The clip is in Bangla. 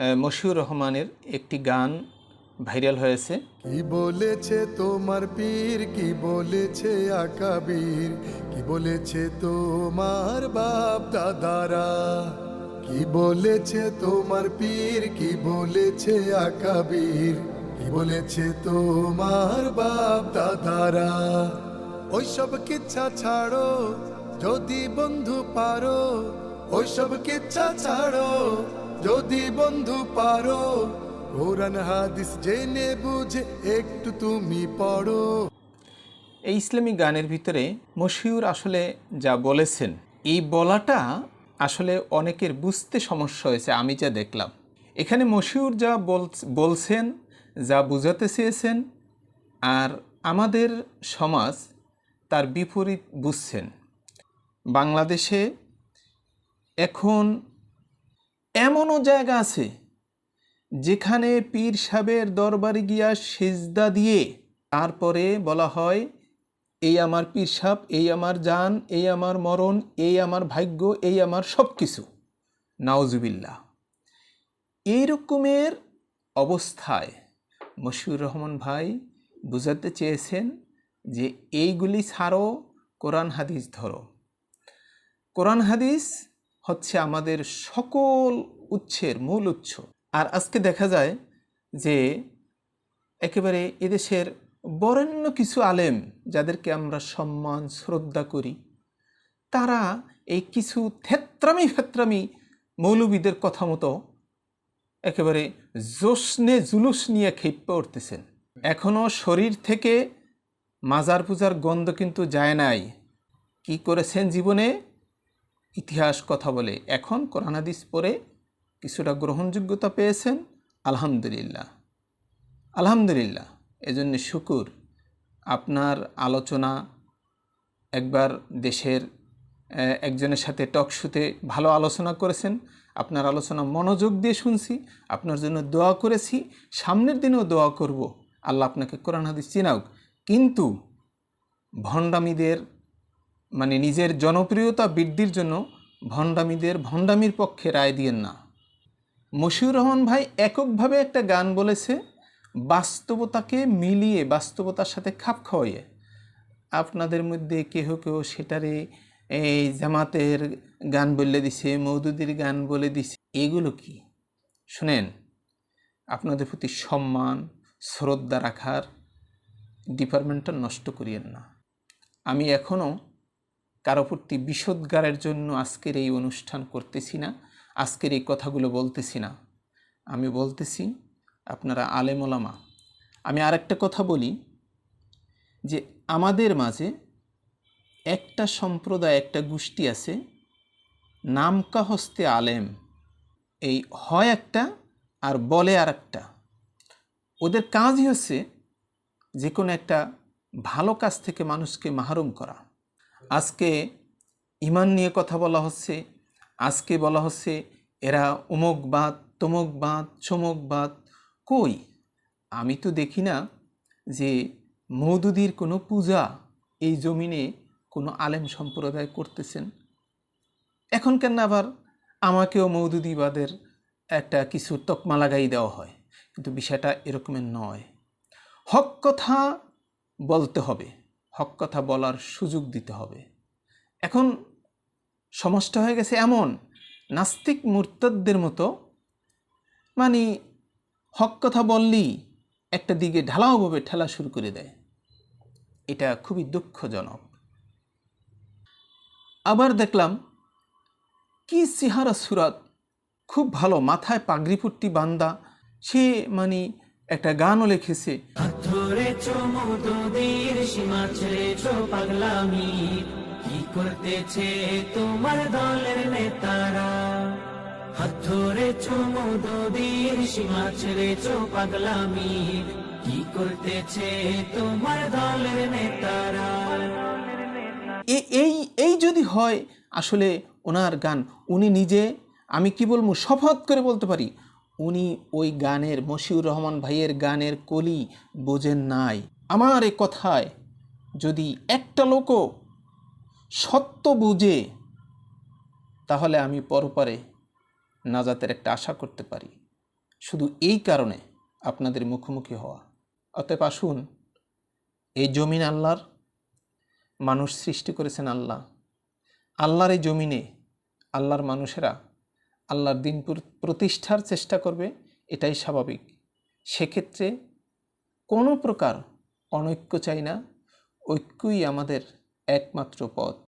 মশিউর রহমানের একটি গান ভাইরাল হয়েছে। কি বলেছে তোমার পীর? কি বলেছে আকাবীর? কি বলেছে তোমার বাপ দাদারা? কি বলেছে তোমার পীর? কি বলেছে আকাবীর? কি বলেছে তোমার বাপ দাদারা? ওইসব কিচ্ছা ছাড়ো, যদি বন্ধু পারো, ওইসব কিচ্ছা ছাড়ো। যদি বন্ধু পারো, কোরআন, হাদিস জেনে বুঝে একটু তুমি পড়ো। এই ইসলামী গানের ভিতরে মশিউর আসলে যা বলেছেন, এই বলাটা আসলে অনেকের বুঝতে সমস্যা হয়েছে, আমি যা দেখলাম। এখানে মশিউর যা বল- বলছেন, যা বুঝাতে চেয়েছেন, আর আমাদের সমাজ তার বিপরীত বুঝছেন। বাংলাদেশে এখন এমনও জায়গা আছে যেখানে পীর সাহেবের দরবারে গিয়া সেজদা দিয়ে তারপরে বলা হয়, এই আমার পীর সাহেব, এই আমার যান এই আমার মরণ, এই আমার ভাগ্য, এই আমার সব কিছু নাওজুবিল্লা এই রকমের অবস্থায় মশিউর রহমান ভাই বুঝাতে চেয়েছেন যে, এইগুলি ছাড়ো, কোরআন হাদিস ধরো। কোরআন হাদিস হচ্ছে আমাদের সকল উৎসের মূল উৎস। আর আজকে দেখা যায় যে একেবারে এদেশের বরেণ্য কিছু আলেম যাদেরকে আমরা সম্মান, শ্রদ্ধা করি, তারা এই কিছু থেত্রামি ফেত্রামি মৌলবীদের কথা মতো একেবারে জোশনে জুলুস নিয়ে খেপে উঠতেছেন। এখনও শরীর থেকে মাজার পূজার গন্ধ কিন্তু যায় নাই। কি করেছেন জীবনে? ইতিহাস কথা বলে এখন কোরআন হাদিস পড়ে কিছুটা গ্রহণযোগ্যতা পেয়েছেন, আলহামদুলিল্লাহ। আলহামদুলিল্লাহ, এজন্য শুকুর। আপনার আলোচনা একবার দেশের একজনের সাথে টক শুতে ভালো আলোচনা করেছেন, আপনার আলোচনা মনোযোগ দিয়ে শুনছি, আপনার জন্য দোয়া করেছি, সামনের দিনেও দোয়া করব। আল্লাহ আপনাকে কোরআন হাদিস চিনাউক। কিন্তু ভণ্ডামীদের মানে নিজের জনপ্রিয়তা বৃদ্ধির জন্য ভণ্ডামিদের ভণ্ডামির পক্ষে রায় দিয়েন না। মশিউর রহমান ভাই এককভাবে একটা গান বলেছে, বাস্তবতাকে মিলিয়ে, বাস্তবতার সাথে খাপ খাওয়াইয়ে। আপনাদের মধ্যে কেহ কেউ সেটারে এই জামাতের গান বলে দিছে মৌদুদির গান বলে দিছে। এগুলো কি? শুনেন, আপনাদের প্রতি সম্মান, শ্রদ্ধা রাখার ডিপার্টমেন্টটা নষ্ট করিয়েন না। আমি এখনও কারও প্রতি বিষোদ্গারের জন্য আজকের এই অনুষ্ঠান করতেছি না, আজকের এই কথাগুলো বলতেছি না। আমি বলতেছি, আপনারা আলেমোলামা আমি আরেকটা কথা বলি যে আমাদের মাঝে একটা সম্প্রদায়, একটা গোষ্ঠী আছে, নামকা হস্তে আলেম। এই হয় একটা আর বলে আর একটা ওদের কাজই হচ্ছে যে কোনো একটা ভালো কাজ থেকে মানুষকে মাহরুম করা। আজকে ইমান নিয়ে কথা বলা হচ্ছে, আজকে বলা হচ্ছে এরা অমুক বাদ, তমুক বাদ, চমক বাদ, কই? আমি তো দেখি না যে মৌদুদির কোনো পূজা এই জমিনে কোনো আলেম সম্প্রদায় করতেছেন। এখন কেন আবার আমাকেও মৌদুদিবাদের একটা কিছু তকমা লাগাই দেওয়া হয়, কিন্তু বিষয়টা এরকমের নয়। হক কথা বলতে হবে। হক কথা বলার সুযোগ দিতে হবে। এখন সমাজটা হয়ে গেছে এমন, নাস্তিক মুরতাদদের মতো মানে হক কথা বললেই একটা দিকে ঢালাওভাবে ঠেলা শুরু করে দেয়। এটা খুবই দুঃখজনক। আবার দেখলাম, কি সিহারা সুরাত, খুব ভালো মাথায় পাগড়িপুট্টি বান্দা, সে মানে একটা গানও লিখেছে। এই এই যদি হয়, আসলে ওনার গান, উনি নিজে, আমি কি বলব, শপথ করে বলতে পারি? উনি ওই গানের, মশিউর রহমান ভাইয়ের গানের কলি বোঝেন নাই। আমার এ কথায় যদি একটা লোকও সত্য বুঝে, তাহলে আমি পরপারে নাজাতের একটা আশা করতে পারি। শুধু এই কারণে আপনাদের মুখোমুখি হওয়া। অতএব আসুন, এই জমিন আল্লাহর, মানুষ সৃষ্টি করেছেন আল্লাহ। আল্লাহর এই জমিনে আল্লাহর মানুষেরা আল্লাহর দিন প্রতিষ্ঠার চেষ্টা করবে, এটাই স্বাভাবিক। সেক্ষেত্রে কোনো প্রকার অনৈক্য চাই না, ঐক্যই আমাদের একমাত্র পথ।